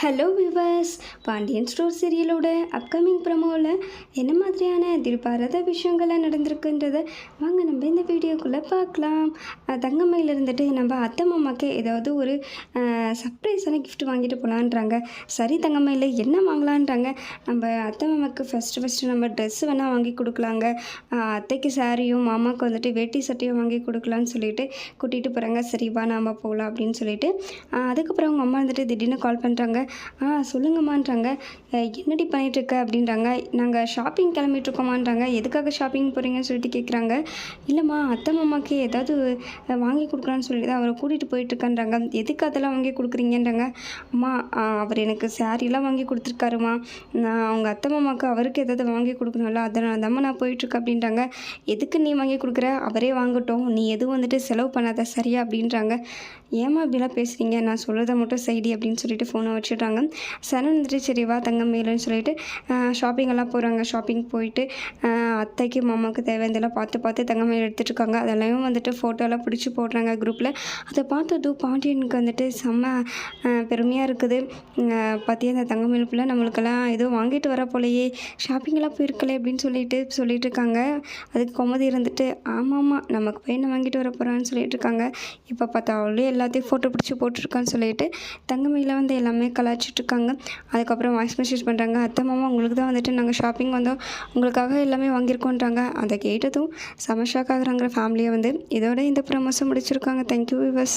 Hello viewers Pandian store சீரியலோட upcoming ப்ரமோவில் என்ன மாதிரியான எதிர்பாராத விஷயங்கள்லாம் நடந்திருக்குன்றத வாங்க நம்ம இந்த வீடியோக்குள்ளே பார்க்கலாம். தங்கம்மையில் இருந்துட்டு நம்ம அத்தை மாமாக்கே ஏதாவது ஒரு சர்ப்ரைஸான கிஃப்ட் வாங்கிட்டு போகலான்றாங்க சரி தங்கம்மையில் என்ன வாங்கலான்றாங்க? நம்ம அத்தை மாமாக்கு ஃபஸ்ட்டு ஃபஸ்ட்டு நம்ம ட்ரெஸ் வேணால் வாங்கி கொடுக்கலாங்க. அத்தைக்கு சாரியும் மாமாவுக்கு வந்துட்டு வேட்டி சட்டையும் வாங்கி கொடுக்கலான்னு சொல்லிட்டு கூட்டிகிட்டு போகிறாங்க சரிவா நாம் போகலாம் அப்படின்னு சொல்லிட்டு அதுக்கப்புறம் அவங்க அம்மா வந்துட்டு திடீர்னு கால் பண்ணுறாங்க ஆ சொல்லுங்கம்மான்றாங்க. என்னடி பண்ணிகிட்ருக்க அப்படின்றாங்க. நாங்கள் ஷாப்பிங் கிளம்பிட்டுருக்கோமான்றாங்க. எதுக்காக ஷாப்பிங் போகிறீங்கன்னு சொல்லிட்டு கேட்குறாங்க இல்லைம்மா அத்தை மாமாக்கு ஏதாவது வாங்கி கொடுக்கலான்னு சொல்லி தான் அவரை கூட்டிகிட்டு போயிட்டுருக்கன்றாங்க. எதுக்கு அதெல்லாம் வாங்கி கொடுக்குறீங்கன்றாங்க. அம்மா அவர் எனக்கு சாரீலாம் வாங்கி கொடுத்துருக்காருமா நான் அவங்க அத்தை மாமாவுக்கு அவருக்கு ஏதாவது வாங்கி கொடுக்கணும்ல. அதனால் தாம்மா நான் போயிட்டுருக்கேன் அப்படின்றாங்க. எதுக்கு நீ வாங்கி கொடுக்குற? அவரே வாங்கட்டும். நீ எதுவும் வந்துட்டு செலவு பண்ணாத சரியா அப்படின்றாங்க. ஏம்மா இப்படிலாம் பேசுகிறீங்க நான் சொல்கிறத மட்டும் சைடி அப்படின்னு சொல்லிட்டு ஃபோனை வச்சு வச்சுட்டாங்க சரண் வந்துட்டு சரி வா தங்கம் மேலுன்னு சொல்லிட்டு ஷாப்பிங் எல்லாம் போகிறாங்க ஷாப்பிங் போயிட்டு அத்தைக்கு மாமாவுக்கு தேவையானதெல்லாம் பார்த்து பார்த்து தங்கம் மேல் எடுத்துட்டு இருக்காங்க. அதெல்லாம் வந்துட்டு ஃபோட்டோலாம் பிடிச்சி போடுறாங்க குரூப்பில் அதை பார்த்ததும் பாண்டியனுக்கு வந்துட்டு செம்ம பெருமையாக இருக்குது. ஆஹ் பார்த்தியா அந்த தங்கமேல் பிள்ளை நம்மளுக்கெல்லாம் ஏதோ வாங்கிட்டு வர போலையே. ஷாப்பிங்கெல்லாம் போயிருக்கலே அப்படின்னு சொல்லிட்டு சொல்லிட்டு இருக்காங்க. அதுக்கு கொமதி இருந்துட்டு ஆமாம்மா நமக்கு போய் என்ன வாங்கிட்டு வர போகிறான்னு சொல்லிட்டு இருக்காங்க. இப்போ பார்த்தா அவளே எல்லாத்தையும் ஃபோட்டோ பிடிச்சி போட்டிருக்கான்னு சொல்லிட்டு தங்கமையில் வந்து எல்லாமே இருக்காங்க அதுக்கப்புறம் வாய்ஸ் மெசேஜ் பண்ணுறாங்க அத்தை மாமா உங்களுக்கு தான் வந்துட்டு நாங்கள் ஷாப்பிங் வந்தோம். உங்களுக்காக எல்லாமே வாங்கியிருக்கோன்றாங்க. அதை கேட்டதும் செம ஷாக் ஃபேமிலியை வந்து. இதோட இந்த ப்ரமோஷன் முடிச்சிருக்காங்க. தேங்க்யூ விவஸ்